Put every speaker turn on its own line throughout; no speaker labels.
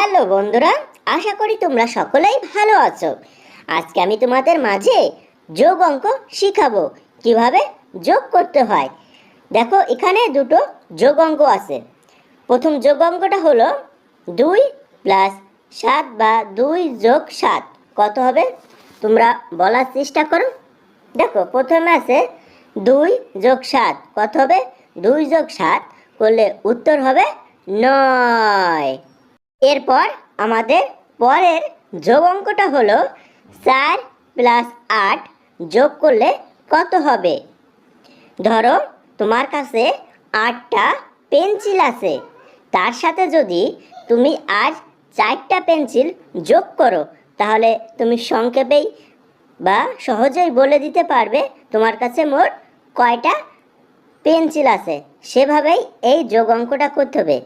Hello বন্ধুরা, আশা করি তোমরা সকলেই ভালো আছো। আজকে আমি তোমাদের মাঝে যোগ অঙ্ক শিখাবো, কীভাবে যোগ করতে হয়। দেখো, এখানে দুটো যোগ অঙ্ক আছে। প্রথম যোগ অঙ্কটা হলো দুই প্লাস সাত বা দুই যোগ সাত। কত হবে? তোমরা বলার চেষ্টা করো। দেখো, প্রথমে আছে দুই যোগ সাত। কত হবে? দুই যোগ সাত। করলে উত্তর হবে নয়। এরপর আমাদের পরের যোগ অঙ্কটা হলো চার প্লাস আট যোগ করলে কত হবে? ধরো তোমার কাছে আটটা পেন্সিল আছে। তার সাথে যদি তুমি আজ চারটা পেন্সিল যোগ করো, তাহলে তুমি সংক্ষেপেই বা সহজেই বলে দিতে পারবে তোমার কাছে মোট কয়টা পেন্সিল আছে। সেভাবেই এই যোগ অঙ্কটা করতে হবে।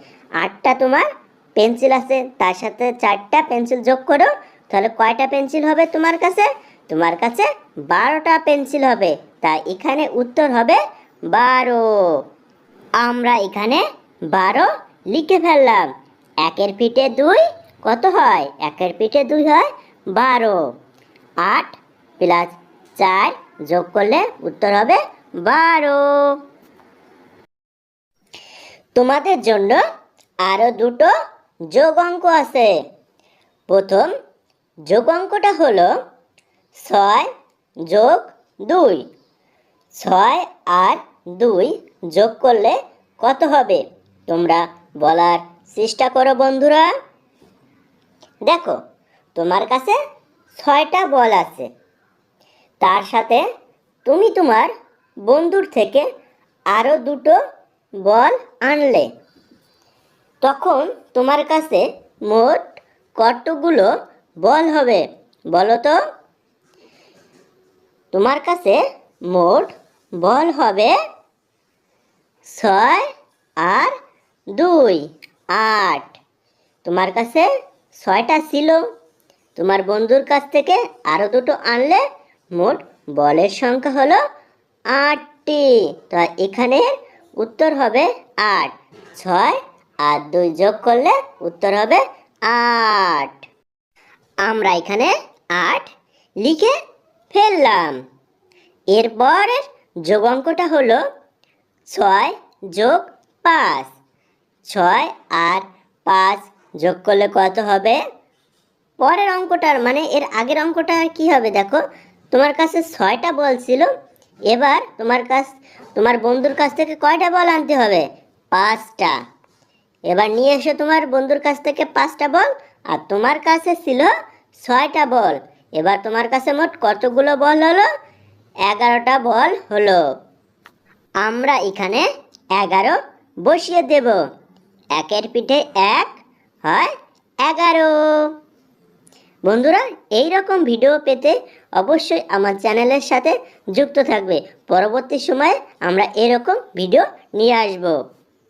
আটটা তোমার পেন্সিল আছে, তার সাথে চারটা পেন্সিল যোগ করো, তাহলে কয়টা পেন্সিল হবে তোমার কাছে? তোমার কাছে বারোটা পেন্সিল হবে, তা এখানে উত্তর হবে বারো। আমরা এখানে বারো লিখে ফেললাম। একের পিঠে দুই, কত হয়? একের পিঠে দুই হয় বারো। আট প্লাস চার যোগ করলে উত্তর হবে বারো। তোমাদের জন্য আরও দুটো যোগ অঙ্ক আছে। প্রথম যোগ অঙ্কটা হলো ছয় যোগ দুই। ছয় আর দুই যোগ করলে কত হবে? তোমরা বলার চেষ্টা করো বন্ধুরা। দেখো, তোমার কাছে ছয়টা বল আছে। তার সাথে তুমি তোমার বন্ধুর থেকে আরও দুটো বল আনলে। তখন তোমার কাছে মোট কতগুলো বল হবে? বলো তো। তোমার কাছে মোট বল হবে ছয় আর দুই, আট। তোমার কাছে ছয়টা ছিল। তোমার বন্ধুর কাছ থেকে আরও দুটো আনলে মোট বলের সংখ্যা হলো আটটি। তো এখানে উত্তর হবে আট। ছয় আর দুই যোগ করলে উত্তর হবে আট। আমরা এখানে আট লিখে ফেললাম। এরপরের যোগ অঙ্কটা হলো ছয় যোগ পাঁচ। ছয় আর পাঁচ যোগ করলে কত হবে? পরের অঙ্কটার মানে এর আগের অঙ্কটা কি হবে দেখো? তোমার কাছে ছয়টা বল ছিল। এবার তোমার কাছ, তোমার বন্ধুর কাছ থেকে কয়টা বল আনতে হবে? পাঁচটা। এবার নিয়ে এসো তোমার বন্ধুর কাছ থেকে পাঁচটা বল, আর তোমার কাছে ছিল ছয়টা বল। এবার তোমার কাছে মোট কতগুলো বল হলো? এগারোটা বল হলো। আমরা এখানে এগারো বসিয়ে দেব। একের পিঠে এক হয় এগারো। বন্ধুরা এই রকম ভিডিও পেতে অবশ্যই আমার চ্যানেলের সাথে যুক্ত থাকবে। পরবর্তী সময়ে আমরা এরকম ভিডিও নিয়ে আসব।